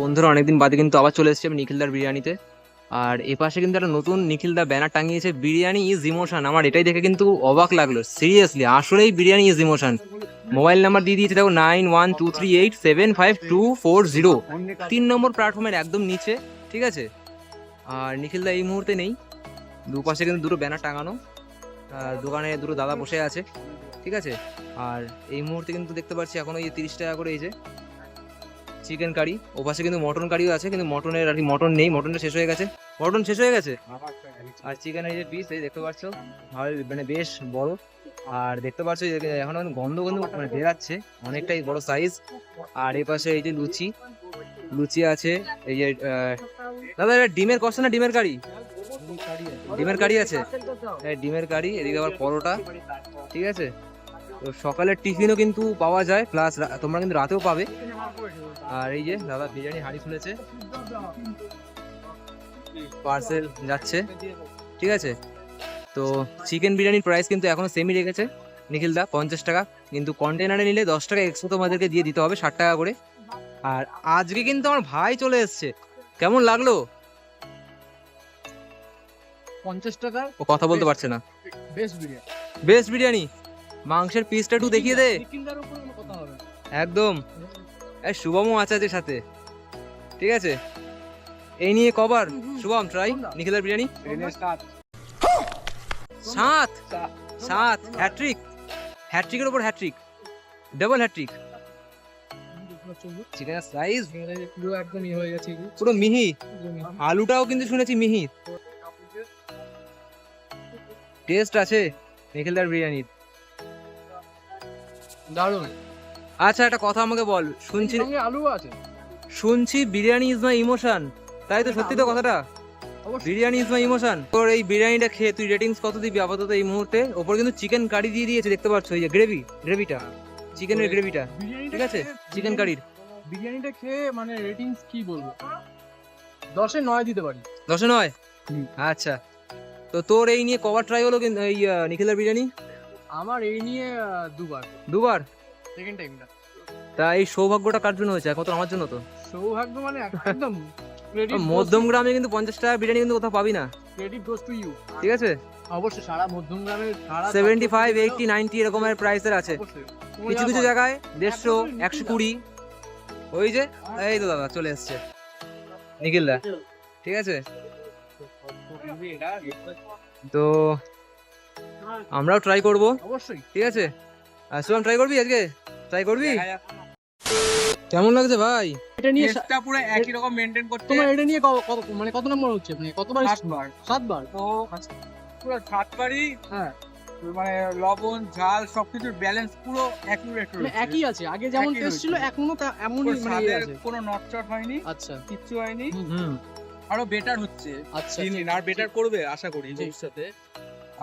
বন্ধুরা, অনেকদিন বাদে কিন্তু আবার চলে এসেছে আমি নিখিলদার বিরিয়ানিতে। আর এ পাশে কিন্তু একটা নতুন নিখিলদা ব্যানার টাঙিয়েছে, বিরিয়ানি ইজ ইমোশন। আমার এটাই দেখে কিন্তু অবাক লাগল। সিরিয়াসলি, আসলেই biryani is emotion. Mobile number দিয়ে দিয়েছে, দেখো, nine one two three eight seven five two four zero. তিন নম্বর প্ল্যাটফর্মের একদম নিচে, ঠিক আছে? আর নিখিলদা এই মুহূর্তে নেই। দুপাশে কিন্তু দুটো ব্যানার টাঙানো। দোকানে দুটো দাদা বসে আছে, ঠিক আছে? আর এই মুহূর্তে কিন্তু দেখতে পাচ্ছি এখন ওই তিরিশ টাকা করে এই যে চিকেন কারি ও পাশে কিন্তু মটন কারিও আছে, কিন্তু মটনের আর কি মটন নেই মটনটা শেষ হয়ে গেছে। মটন শেষ হয়ে গেছে? আর চিকেনের যে পিস এই দেখতে পাচ্ছ ভালো মানে বেশ বড়। আর দেখতে পাচ্ছ এখন গন্ধ গন্ধ মানে বেরাচ্ছে, অনেকটাই বড় সাইজ আর এই পাশে এই যে লুচি লুচি আছে, এই যে দাদা, এটা ডিমের কষা না ডিমের কারি? ডিমের কারি আছে। ডিমের কারি, এদিকে আবার পরোটা, ঠিক আছে? তো সকালের টিফিনও কিন্তু পাওয়া যায় প্লাস তোমরা কিন্তু রাতেও পাবে। আর এই যে দাদা বিরিয়ানি হাঁড়ি খুলেছে। পার্সেল যাচ্ছে। ঠিক আছে? তো চিকেন বিরিয়ানির প্রাইস কিন্তু এখনও সেমই রেখেছে। নিখিল দা পঞ্চাশ টাকা। কিন্তু কন্টেনারে নিলে দশ টাকা এক্সট্রা তোমাদেরকে দিয়ে দিতে হবে ষাট টাকা করে। আর আজকে কিন্তু আমার ভাই চলে এসছে। কেমন লাগল? পঞ্চাশ টাকা ও কথা বলতে পারছে না। বেস্ট বিরিয়ানি। বেস্ট বিরিয়ানি? মাংসের পিসটা একটু দেখিয়ে দে। একদম। এই শুভমও আছে আজকে সাথে। ঠিক আছে? এই নিয়ে কবার। শুভম ট্রাই নিখিলের বিরিয়ানি? সাত। সাত। হ্যাট্রিক হ্যাট্রিকের উপর হ্যাট্রিক ডাবল হ্যাট্রিক চিকেনের সাইজ পুরো একদম হয়ে গেছে। পুরো মিহি। আলুটাও কিন্তু শুনেছি মিহি। টেস্ট আছে নিখিলদার বিরিয়ানির। দারুণ। আচ্ছা একটা কথা আমাকে বল শুনছি আলু আছে। শুনছি বিরিয়ানি ইজ মাই ইমোশন তাই তো সত্যি তো কথাটা? বিরিয়ানি ইজ মাই ইমোশন তোর এই বিরিয়ানিটা খেয়ে তুই রেটিংস কত দিবি আপাতত এই মুহূর্তে? ওপর কিন্তু চিকেন কারি দিয়ে দিয়েছে দেখতে পাচ্ছ এই যে গ্রেভি গ্রেভিটা চিকেনের গ্রেভিটা ঠিক আছে? চিকেন কারির বিরিয়ানিটা খেয়ে মানে রেটিংস কি বলব? দশে নয় দিতে পারি। দশে নয়? আচ্ছা। তো তোর এই নিয়ে কবার ট্রাই হলো কিন্তু এই নিখিলের বিরিয়ানি? আমার এই নিয়ে দুবার। দুবার? সেকেন্ড টাইমটা তা এই সৌভাগ্যটা কার জন্য হয়েছে? একমাত্র আমার জন্য তো। সৌভাগ্য মানে একদম মধ্যম গ্রামে কিন্তু পঞ্চাশ টাকা বিরিয়ানি কিন্তু কোথাও পাবি না। ক্রেডিট গোস টু ইউ ঠিক আছে? অবশ্যই সারা মধ্যম গ্রামের সারা সেভেন্টি ফাইভ এইটটি নাইনটি এরকমের প্রাইসের আছে। কিছু কিছু জায়গায় দেড়শো একশো কুড়ি। ওই যে এই তো দাদা চলে এসছে। নিখিল দা ঠিক আছে? তো আমরাও ট্রাই করব। অবশ্যই। ঠিক আছে? আর ট্রাই করবি আজকে? ট্রাই করবি? কেমন লাগছে ভাই? এটা নিয়ে টেস্টটা পুরো একই রকম মেনটেন করতে। তোমার এটা নিয়ে কত মানে কত নম্বর হচ্ছে? মানে কতবার সাতবার। সাতবার? তো পুরো সাতবারই হ্যাঁ। মানে লবণ ঝাল সবকিছুর ব্যালেন্স পুরো অ্যাকুরেট মানে একই আছে। আগে যেমন টেস্ট ছিল এখনও তা এমনই মানে আছে। কোনো নটচট হয়নি আচ্ছা। কিচ্ছু হয়নি। হুম আরও বেটার হচ্ছে। আচ্ছা দিন আর বেটার করবে আশা করি। ভবিষ্যতে।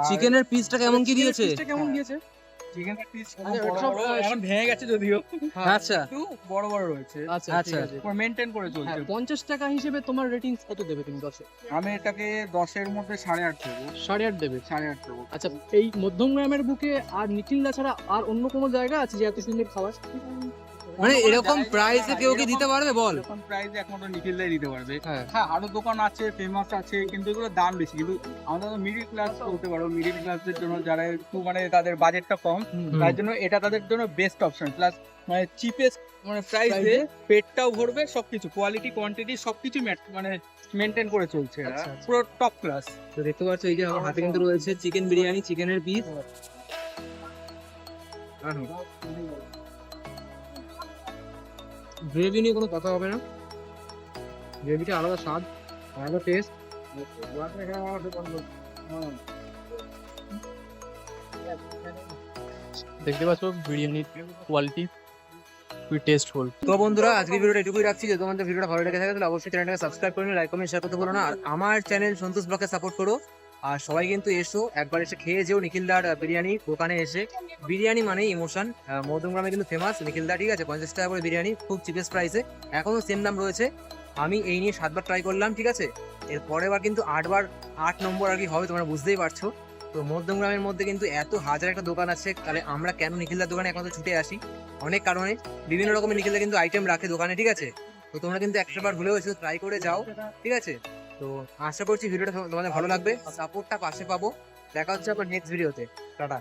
চিকেনের পিসটা কেমন কি দিয়েছে? পিসটা কেমন দিয়েছে? চিকেনের পিস আচ্ছা, বড় সব, বড় আহ, এখন ভেঙে গেছে যদিও। আচ্ছা। একটু বড় বড় রয়েছে। আচ্ছা মেনটেন করে চলছে। হ্যাঁ পঞ্চাশ টাকা হিসেবে তোমার রেটিংস কত দেবে তুমি দশে? আমি এটাকে দশের মধ্যে সাড়ে আট দেবো। সাড়ে আট দেবে? সাড়ে আট আচ্ছা এই মধ্যম গ্রামের বুকে আর নিখিলদা ছাড়া আর অন্য কোনো জায়গা আছে যে এত সুন্দর খাবার? মানে এরকম প্রাইসে কেউ কি দিতে পারবে? বল। এরকম প্রাইসে একমাত্র নিখিলদাই দিতে পারবে। হ্যাঁ। হ্যাঁ আরও দোকান আছে ফেমাস আছে কিন্তু এগুলোর দাম বেশি। কিন্তু আমাদের মিডিল ক্লাস বলতে পারো মিডিল ক্লাসদের জন্য যারা একটু মানে তাদের বাজেটটা কম তার জন্য এটা তাদের জন্য বেস্ট অপশন প্লাস মানে চিপেস্ট মানে প্রাইসে পেটটাও ভরবে সবকিছু কোয়ালিটি কোয়ান্টিটি সবকিছু মানে মেনটেন করে চলছে। আচ্ছা, আচ্ছা। পুরো টপ ক্লাস তো দেখতে পাচ্ছ এই যে আমার হাতে কিন্তু রয়েছে চিকেন বিরিয়ানি চিকেনের পিস গ্রেভি নিয়ে কোনো কথা হবে না। গ্রেভিটা আলাদা স্বাদ আলাদা টেস্ট দেখতে পাচ্ছ বিরিয়ানির কোয়ালিটি খুবই টেস্টফুল তো বন্ধুরা আজকে ভিডিওটা এটুকুই রাখছি। যদি তোমাদের ভিডিওটা ভালো লেগে থাকে তাহলে অবশ্যই চ্যানেলটাকে সাবস্ক্রাইব করে লাইক কমেন্ট শেয়ার করতে ভুলো না। আর আমার চ্যানেল সন্তোষ ব্লগকে সাপোর্ট করো। আর সবাই কিন্তু এসো, একবার এসে খেয়ে যেও নিখিলদার বিরিয়ানি দোকানে এসে। বিরিয়ানি মানেই ইমোশন মধ্যমগ্রামে কিন্তু ফেমাস নিখিলদা, ঠিক আছে, পঞ্চাশ টাকা করে বিরিয়ানি, খুব চিপেস্ট প্রাইসে এখনও সেম দাম রয়েছে। আমি এই নিয়ে সাতবার ট্রাই করলাম, ঠিক আছে? এর পরের বার কিন্তু আটবার, আট নম্বর আর কি হবে, তোমরা বুঝতেই পারছ। তো মধ্যমগ্রামের মধ্যে কিন্তু এত হাজার একটা দোকান আছে, তাহলে আমরা কেন নিখিলদার দোকানে একমাত্র ছুটে আসি? অনেক কারণে। বিভিন্ন রকমের নিখিলদা কিন্তু আইটেম রাখে দোকানে, ঠিক আছে? তো তোমরা কিন্তু একটা বার হলেও এসে ট্রাই করে যাও, ঠিক আছে? তো আশা করছি ভিডিওটা তোমাদের ভালো লাগবে। সাপোর্টটা পাশে পাবো। দেখা হচ্ছে আবার নেক্সট ভিডিওতে টাটা।